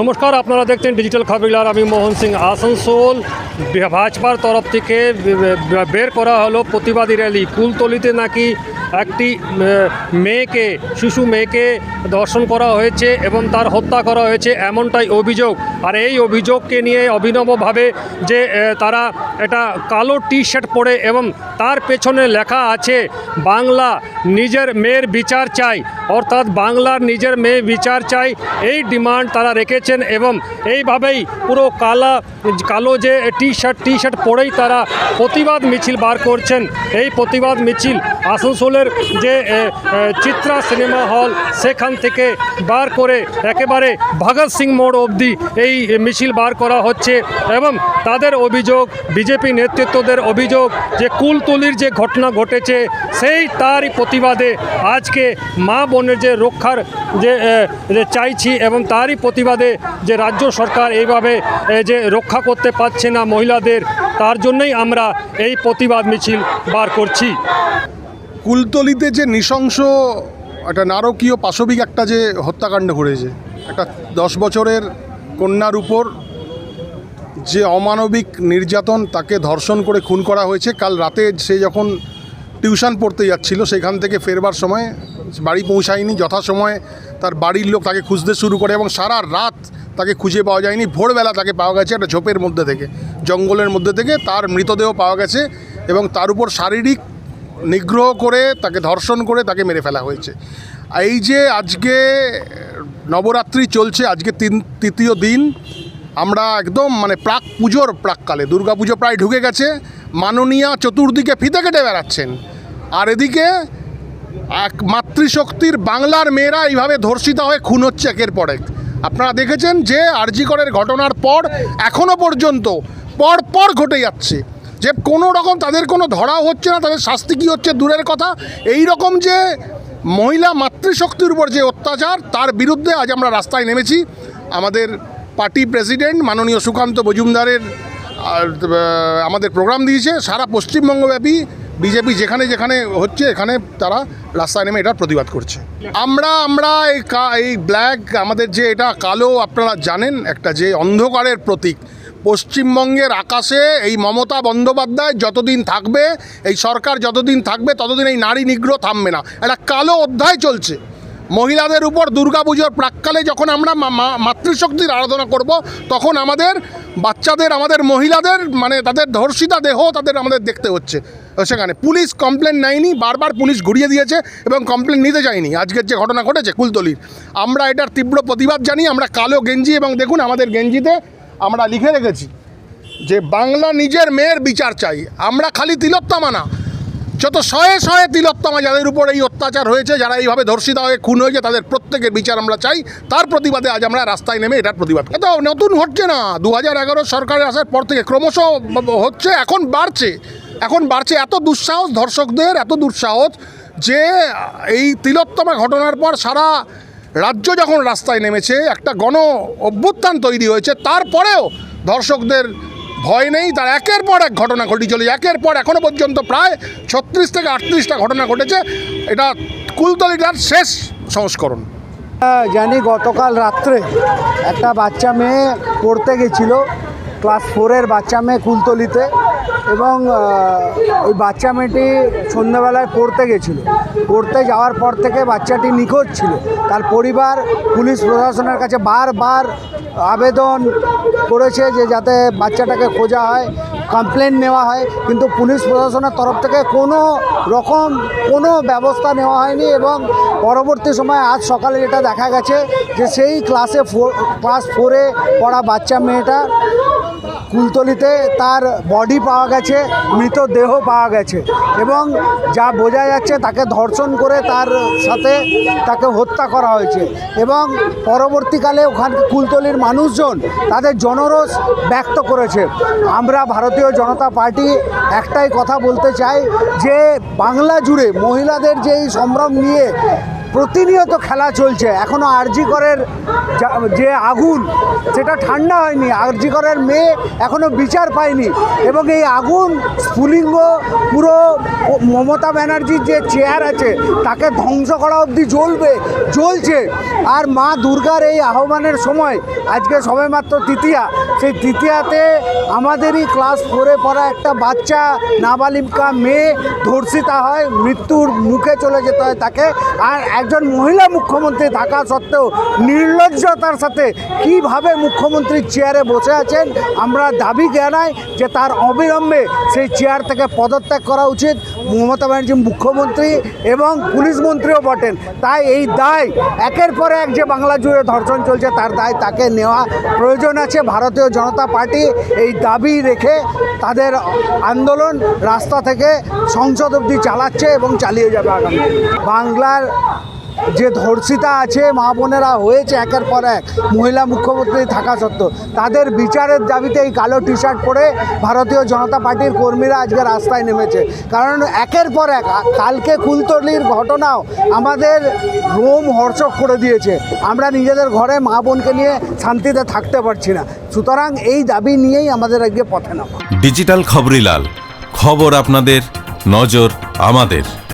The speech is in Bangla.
নমস্কার, আপনারা দেখছেন ডিজিটাল খবরিলার আমি মোহন সিং আসানসোল। ভাজপার তরফ থেকে বের করা হলো প্রতিবাদী র্যালি। কুলতলিতে নাকি একটি মেয়েকে, শিশু মেয়েকে দর্শন করা হয়েছে এবং তার হত্যা করা হয়েছে এমনটাই অভিযোগ। আর এই অভিযোগকে নিয়ে অভিনবভাবে যে তারা এটা কালো টি শার্ট পরে এবং তার পেছনে লেখা আছে, বাংলা নিজের মেয়ের বিচার চাই। অর্থাৎ বাংলার নিজের মেয়ে বিচার চাই, এই ডিমান্ড তারা রেখেছেন এবং এইভাবেই পুরো কালা, কালো যে টি শার্ট টি শার্ট পরেই তারা প্রতিবাদ মিছিল বার করছেন। এই প্রতিবাদ মিছিল আসানসোলের যে চিত্রা সিনেমা হল, সেখান থেকে বার করে একেবারে ভগৎ সিং মোড় অবধি এই মিছিল বার করা হচ্ছে এবং তাদের অভিযোগ, বিজেপি নেতৃত্বদের অভিযোগ যে কুলতুলির যে ঘটনা ঘটেছে, সেই তারই প্রতিবাদে আজকে মা বোনের যে রক্ষার যে চাইছি এবং তারই প্রতিবাদে যে রাজ্য সরকার এইভাবে যে রক্ষা করতে পারছে না মহিলাদের, তার জন্যই আমরা এই প্রতিবাদ মিছিল বার করছি। কুলতলিতে যে নৃশংস একটা নারকীয় পাশবিক একটা যে হত্যাকাণ্ড ঘটেছে, একটা দশ বছরের কন্যার উপর যে অমানবিক নির্যাতন তাকে ধর্ষণ করে খুন করা হয়েছে, কাল রাতে সে যখন টিউশন পড়তে যাচ্ছিল, সেখান থেকে ফেরবার সময় বাড়ি পৌঁছায়নি, যথাসময়ে তার বাড়ির লোক তাকে খুঁজতে শুরু করে এবং সারা রাত তাকে খুঁজে পাওয়া যায়নি। ভোরবেলা তাকে পাওয়া গেছে একটা ঝোপের মধ্যে থেকে, জঙ্গলের মধ্যে থেকে। তার মৃতদেহ পাওয়া গেছে এবং তার উপর শারীরিক নিগ্রহ করে তাকে ধর্ষণ করে তাকে মেরে ফেলা হয়েছে। এই যে আজকে নবরাত্রি চলছে, আজকে তিন, তৃতীয় দিন, আমরা একদম মানে প্রাক পুজোর প্রাককালে, দুর্গা পুজো প্রায় ঢুকে গেছে, মাননীয়া চতুর্দিকে ফিতে কেটে বেড়াচ্ছেন। আর এদিকে মাতৃশক্তির বাংলার মেয়েরা এইভাবে ধর্ষিতা হয়ে খুন হচ্ছে একের পর এক। আপনারা দেখেছেন যে আরজিকরের ঘটনার পর এখনও পর্যন্ত পর পর ঘটে যাচ্ছে। যে কোনো রকম তাদের কোনো ধরাও হচ্ছে না, তাদের শাস্তি কী হচ্ছে দূরের কথা। এই রকম যে মহিলা মাতৃশক্তির উপর যে অত্যাচার, তার বিরুদ্ধে আজ আমরা রাস্তায় নেমেছি। আমাদের পার্টি প্রেসিডেন্ট মাননীয় সুকান্ত মজুমদারের আমাদের প্রোগ্রাম দিয়েছে। সারা পশ্চিমবঙ্গব্যাপী বিজেপি যেখানে যেখানে হচ্ছে, এখানে তারা রাস্তায় নেমে এটার প্রতিবাদ করছে। আমরা আমরা এই এই ব্ল্যাক, আমাদের যে এটা কালো, আপনারা জানেন একটা যে অন্ধকারের প্রতীক। পশ্চিমবঙ্গের আকাশে এই মমতা বন্দ্যোপাধ্যায় যতদিন থাকবে, এই সরকার যতদিন থাকবে, ততদিন এই নারী নিগ্রহ থামবে না। একটা কালো অধ্যায় চলছে। মহিলাদের উপর দুর্গাপুজোর প্রাককালে যখন আমরা মাতৃশক্তির আরাধনা করব, তখন আমাদের বাচ্চাদের, আমাদের মহিলাদের মানে তাদের ধর্ষিতা দেহ তাদের আমাদের দেখতে হচ্ছে। সেখানে। পুলিশ কমপ্লেন নেয়নি, বারবার পুলিশ ঘুরিয়ে দিয়েছে এবং কমপ্লেন নিতে যায়নি। আজকের যে ঘটনা ঘটেছে কুলতলির, আমরা এটার তীব্র প্রতিবাদ জানি, আমরা কালো গেঞ্জি এবং দেখুন আমাদের গেঞ্জিতে আমরা লিখে রেখেছি যে, বাংলা নিজের মেয়ের বিচার চাই। আমরা খালি তিলোত্তমা না। যত শয়ে শয়ে তিলোত্তমা যাদের উপর এই অত্যাচার হয়েছে, যারা এইভাবে ধর্ষিতা হয়ে খুন হয়েছে, তাদের প্রত্যেকের বিচার আমরা চাই। তার প্রতিবাদে আজ আমরা রাস্তায় নেমে এটার প্রতিবাদ। এটা নতুন হচ্ছে না। দু হাজার এগারো সরকারের আসার পর থেকে ক্রমশ হচ্ছে, এখন বাড়ছে। এখন বাড়ছে এত দুঃসাহস ধর্ষকদের, এত দুঃসাহস যে এই তিলোত্তমা ঘটনার পর সারা রাজ্য যখন রাস্তায় নেমেছে, একটা গণ অভ্যুত্থান তৈরি হয়েছে, তারপরেও ধর্ষকদের ভয় নেই। তার একের পর এক ঘটনা ঘটি চলেছে, একের পর এখনও পর্যন্ত প্রায় ছত্রিশ থেকে আটত্রিশটা ঘটনা ঘটেছে। এটা কুলতলিটার শেষ সংস্করণ। জানি গতকাল রাত্রে একটা বাচ্চা মেয়ে পড়তে গেছিল, ক্লাস ফোরের বাচ্চা মেয়ে কুলতলিতে। এবং ওই বাচ্চা মেয়েটি সন্ধ্যাবেলায় পড়তে গেছিল। পড়তে যাওয়ার পর থেকে বাচ্চাটি নিখোঁজ ছিল। তার পরিবার, পুলিশ প্রশাসনের কাছে বারবার আবেদন করেছে যে যাতে বাচ্চাটাকে খোঁজা হয় কমপ্লেন নেওয়া হয়। কিন্তু পুলিশ প্রশাসনের তরফ থেকে কোনো রকম কোনো ব্যবস্থা নেওয়া হয়নি এবং পরবর্তী সময় আজ সকালে যেটা দেখা গেছে যে সেই ক্লাসে ফোর ক্লাস ফোরে পড়া বাচ্চা মেয়েটা কুলতলিতে তার বডি পাওয়া গেছে মৃতদেহ পাওয়া গেছে এবং যা বোঝা যাচ্ছে তাকে ধর্ষণ করে তার সাথে তাকে হত্যা করা হয়েছে এবং পরবর্তীকালে ওখানে কুলতলির মানুষজন তাদের জনরোষ ব্যক্ত করেছে। আমরা ভারতীয় জনতা পার্টি একটাই কথা বলতে চাই যে বাংলা জুড়ে মহিলাদের যে এই সম্ভ্রম নিয়ে প্রতিনিয়ত খেলা চলছে। এখনও আরজিকরের যা- আগুন, সেটা ঠান্ডা হয়নি। আরজিকরের মেয়ে এখনও বিচার পায়নি। এবং এই আগুন, স্ফুলিঙ্গ, পুরো মমতা ব্যানার্জির যে চেয়ার আছে, তাকে ধ্বংস করা অবধি জ্বলবে, জ্বলছে। আর মা দুর্গার এই আহ্বানের সময়, আজকে সবেমাত্র তৃতীয়া। সেই তৃতীয়াতে আমাদেরই ক্লাস ফোরে পড়া একটা বাচ্চা, নাবালিকা মেয়ে ধর্ষিতা হয়, মৃত্যুর মুখে চলে যেতে হয় তাকে। আর একজন মহিলা মুখ্যমন্ত্রী থাকা সত্ত্বেও নির্লজ্জতার সাথে কীভাবে মুখ্যমন্ত্রীর চেয়ারে বসে আছেন, আমরা দাবি জানাই যে তার অবিলম্বে সেই চেয়ার থেকে পদত্যাগ করা উচিত। মমতা ব্যানার্জি মুখ্যমন্ত্রী এবং পুলিশ মন্ত্রীও বটেন। তাই এই দায় একের পর এক যে বাংলা জুড়ে ধর্ষণ চলছে, তার দায় তাকে নেওয়া প্রয়োজন আছে। ভারতীয় জনতা পার্টি এই দাবি রেখে তাদের আন্দোলন রাস্তা থেকে সংসদ অবধি চালাচ্ছে এবং চালিয়ে যাবে আগামী বাংলার যে ধর্ষিতা আছে, মা বোনেরা হয়েছে একের পর এক, মহিলা মুখ্যমন্ত্রী থাকা সত্ত্বেও। তাদের বিচারের দাবিতে এই কালো টি শার্ট পরে ভারতীয় জনতা পার্টির কর্মীরা আজকে রাস্তায় নেমেছে। কারণ একের পর এক কালকে কুলতলির ঘটনাও আমাদের রোম হর্ষক করে দিয়েছে। আমরা নিজেদের ঘরে মা বোনকে নিয়ে শান্তিতে থাকতে পারছি না। সুতরাং এই দাবি নিয়েই আমাদের আজকে পথে নামা। ডিজিটাল খবরিলাল খবর আপনাদের, নজর আমাদের।